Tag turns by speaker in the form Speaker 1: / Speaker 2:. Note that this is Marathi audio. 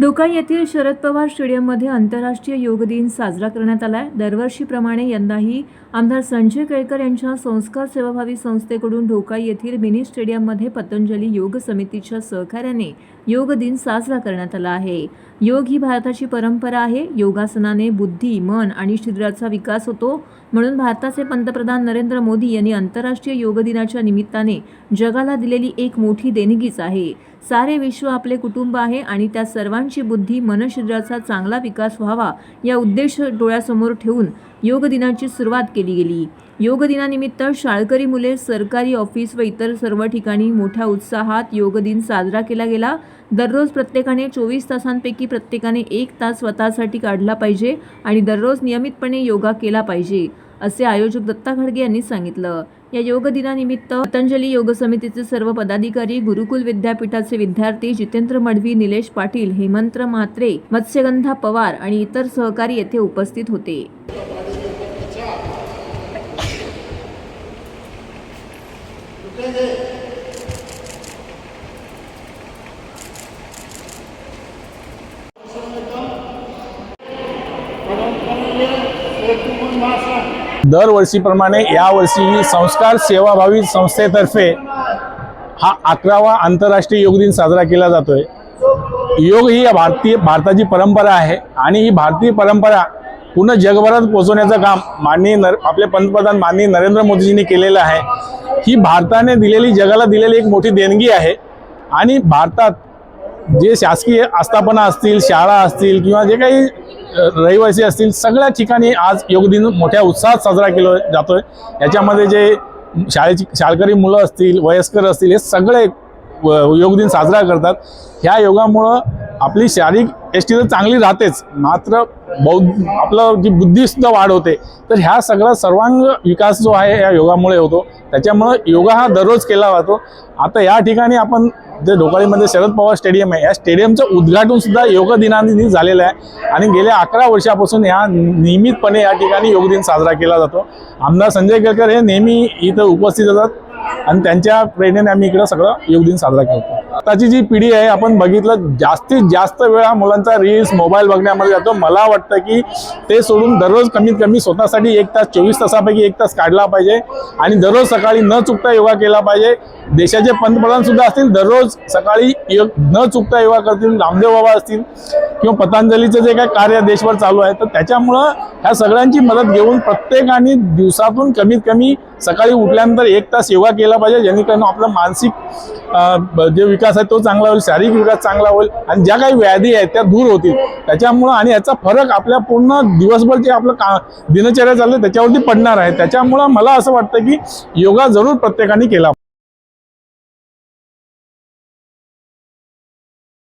Speaker 1: डोका येथील शरद पवार स्टेडियममध्ये आंतरराष्ट्रीय योग दिन साजरा करण्यात आला आहे दरवर्षीप्रमाणे यंदाही आमदार संजय केळकर यांच्या संस्कार सेवाभावी संस्थेकडून ढोकाई येथील मिनी स्टेडियममध्ये पतंजली योग समितीच्या सहकार्याने योग दिन साजरा करण्यात आला आहे. योग ही भारताची परंपरा आहे. योगासनाने बुद्धी मन आणि शरीराचा विकास होतो. म्हणून भारताचे पंतप्रधान नरेंद्र मोदी यांनी आंतरराष्ट्रीय योग दिनाच्या निमित्ताने जगाला दिलेली एक मोठी देणगीच आहे. सारे विश्व आपले कुटुंब आहे आणि त्या सर्वांची बुद्धी मनशरीराचा चांगला विकास व्हावा या उद्देश डोळ्यासमोर ठेवून योग दिनाची सुरुवात केली गेली. योग दिनानिमित्त शाळकरी मुले सरकारी ऑफिस व इतर सर्व ठिकाणी मोठ्या उत्साहात योग दिन साजरा केला गेला. दररोज प्रत्येकाने चोवीस तासांपैकी प्रत्येकाने एक तास स्वतःसाठी काढला पाहिजे आणि दररोज नियमितपणे योगा केला पाहिजे. असे आयोजक दत्ता खडगे यांनी सांगितलं. या योग दिनानिमित्त पतंजली योग समितीचे सर्व पदाधिकारी गुरुकुल विद्यापीठाचे विद्यार्थी जितेंद्र मडवी निलेश पाटील हेमंत म्हात्रे मत्स्यगंधा पवार आणि इतर सहकारी येथे उपस्थित होते.
Speaker 2: दरवर्षीप्रमाणे यावर्षी संस्कार सेवाभावी संस्थेतर्फे हा अकरावा आंतरराष्ट्रीय योग दिन साजरा केला जातोय. योग ही भारतीय भारताची परंपरा आहे आणि ही भारतीय परंपरा पूर्ण जगभरात पोहोचवण्याचं काम माननीय नर आपले पंतप्रधान माननीय नरेंद्र मोदीजींनी केलेलं आहे. ही भारताने दिलेली जगाला दिलेली एक मोठी देणगी आहे आणि भारतात जे शासकीय आस्थापना असतील शाळा असतील किंवा जे काही रहिवासी असतील सगळ्या ठिकाणी आज योग दिन मोठ्या उत्साहात साजरा केला जातोय. याच्यामध्ये जे शाळेची शाळकरी मुलं असतील वयस्कर असतील हे सगळे व- योग दिन साजरा करतात. ह्या योगामुळं आपली शारीरिक एष्टी तर चांगली राहतेच. मात्र बौद्ध आपलं जी बुद्धीसुद्धा वाढ होते. तर ह्या सगळा सर्वांग विकास जो आहे या योगामुळे होतो. त्याच्यामुळं योगा हा दररोज केला जातो. आता या ठिकाणी आपण जे ढोकाळीमध्ये शरद पवार स्टेडियम आहे या स्टेडियमचं उद्घाटन सुद्धा योग दिनाने झालेलं आहे. आणि गेल्या अकरा वर्षापासून ह्या नियमितपणे या ठिकाणी योग दिन साजरा केला जातो. आमदार संजय केळकर हे नेहमी इथं उपस्थित असतात आणि त्यांच्या प्रेरणेने आम्ही इकडं सगळं योग दिन साजरा करतो. आताची जी पिढी आहे आपण बघितलं जास्तीत जास्त वेळ हा मुलांचा रील्स मोबाईल बघण्यामध्ये जातो. मला वाटतं की ते सोडून दररोज कमीत कमी स्वतःसाठी एक तास चोवीस तासापैकी एक तास काढला पाहिजे. आणि दररोज सकाळी न चुकता योगा केला पाहिजे. देशाचे पंतप्रधान सुद्धा असतील दररोज सकाळी योग न चुकता योगा करतील. रामदेव बाबा असतील किंवा पतंजलीचं जे काही कार्य देशभर चालू आहे तर त्याच्यामुळं ह्या सगळ्यांची मदत घेऊन प्रत्येकाने दिवसातून कमीत कमी सकाळी उठल्यानंतर एक तास योगा केला पाहिजे जेणेकरून आपलं मानसिक जे विकास आहे तो चांगला होईल शारीरिक विकास चांगला होईल आणि ज्या काही व्याधी आहेत त्या दूर होतील. त्याच्यामुळं आणि याचा फरक आपल्या पूर्ण दिवसभर जे आपलं का दिनचर्या चाललं त्याच्यावरती पडणार आहे. त्याच्यामुळं मला असं वाटतं की योगा जरूर प्रत्येकाने केला